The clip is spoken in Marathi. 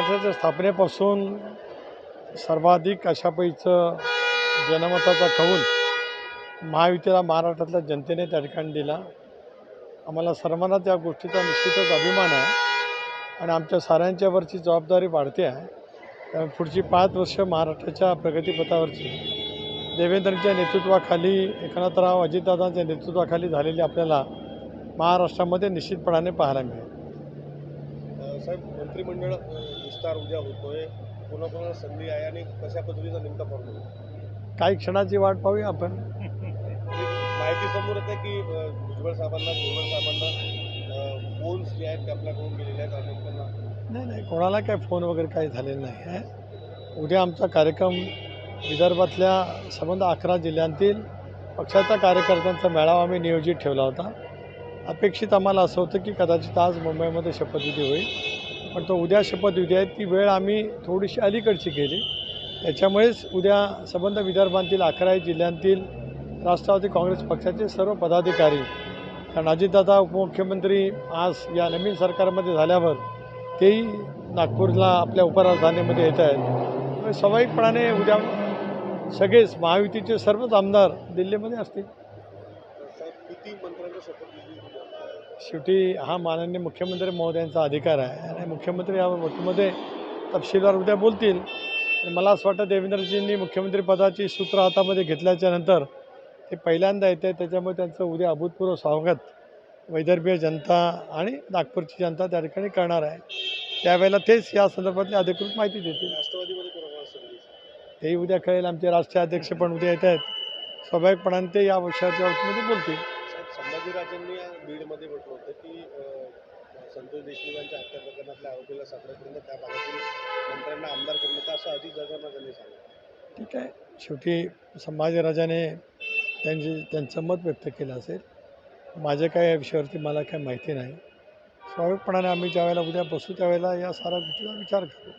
महाराष्ट्राच्या स्थापनेपासून सर्वाधिक अशापैचं जनमताचा कौल महायुतीला महाराष्ट्रातल्या जनतेने त्या ठिकाणी दिला. आम्हाला सर्वांना त्या गोष्टीचा निश्चितच अभिमान आहे आणि आमच्या साऱ्यांच्यावरची जबाबदारी वाढते आहे. त्यामुळे पुढची पाच वर्ष महाराष्ट्राच्या प्रगतीपथावरची देवेंद्रच्या नेतृत्वाखाली एकनाथराव अजितदादांच्या नेतृत्वाखाली झालेली आपल्याला महाराष्ट्रामध्ये निश्चितपणाने पाहायला मिळेल. साहेब मंत्रिमंडळ विस्तार उद्या होतोय. पुन्हा पुन्हा संधी आहे आणि कशा पद्धतीचा नेमका फॉर्म काही क्षणाची वाट पाहूया आपण. माहिती समोर येते की भुजबळ साहेबांना भुजबळ साहेबांना फोन्स जे आहेत ते आपल्याकडून गेलेले आहेत त्यांना. नाही नाही कोणाला काय फोन वगैरे काही झालेलं नाही आहे. उद्या आमचा कार्यक्रम विदर्भातल्या संबंध अकरा जिल्ह्यांतील पक्षाच्या कार्यकर्त्यांचा मेळावा आम्ही नियोजित ठेवला होता. अपेक्षित आम्हाला असं होतं की कदाचित आज मुंबईमध्ये शपथविधी होईल. पण तो उद्या शपथविधी आहे ती वेळ आम्ही थोडीशी अलीकडची केली. त्याच्यामुळेच उद्या संबंध विदर्भांतील अकराही जिल्ह्यांतील राष्ट्रवादी काँग्रेस पक्षाचे सर्व पदाधिकारी कारण अजितदादा उपमुख्यमंत्री आज या नवीन सरकारमध्ये झाल्यावर तेही नागपूरला आपल्या उपराजधानीमध्ये येत आहेत. स्वाभाविकपणाने उद्या सगळेच महायुतीचे सर्वच आमदार दिल्लीमध्ये असतील. शेवटी हा माननीय मुख्यमंत्री महोदयांचा अधिकार आहे. आणि मुख्यमंत्री या बाबतीमध्ये तपशीलवार उद्या बोलतील. मला असं वाटतं देवेंद्रजींनी मुख्यमंत्रीपदाची सूत्र हातामध्ये घेतल्याच्या नंतर ते पहिल्यांदा येते त्याच्यामुळे त्यांचं उद्या अभूतपूर्व स्वागत वैदर्भीय जनता आणि नागपूरची जनता त्या ठिकाणी करणार आहे. त्यावेळेला तेच या संदर्भातली अधिकृत माहिती देतील. राष्ट्रवादीमध्ये तेही उद्या कळेल. आमचे राष्ट्रीय अध्यक्ष पण उद्या येत आहेत. स्वाभाविकपणाने ते या विषयाच्या बाबतीमध्ये बोलतील. संभाजीराजांनी बीडमध्ये म्हटलं होतं की अ, संतोष देशमुखांच्या हत्या प्रकरणातल्या आरोपीला सापडेपर्यंत त्या भागातील मंत्र्यांना आमदार करून नका असं अजित दादांना त्यांनी सांगितलं. ठीक आहे. शेवटी संभाजीराजाने त्यांची त्यांचं मत व्यक्त केलं असेल. माझ्या काय या विषयावरती मला काय माहिती नाही. स्वाभाविकपणाने आम्ही ज्यावेळेला उद्या बसू त्यावेळेला या साऱ्या गोष्टीचा विचार करू.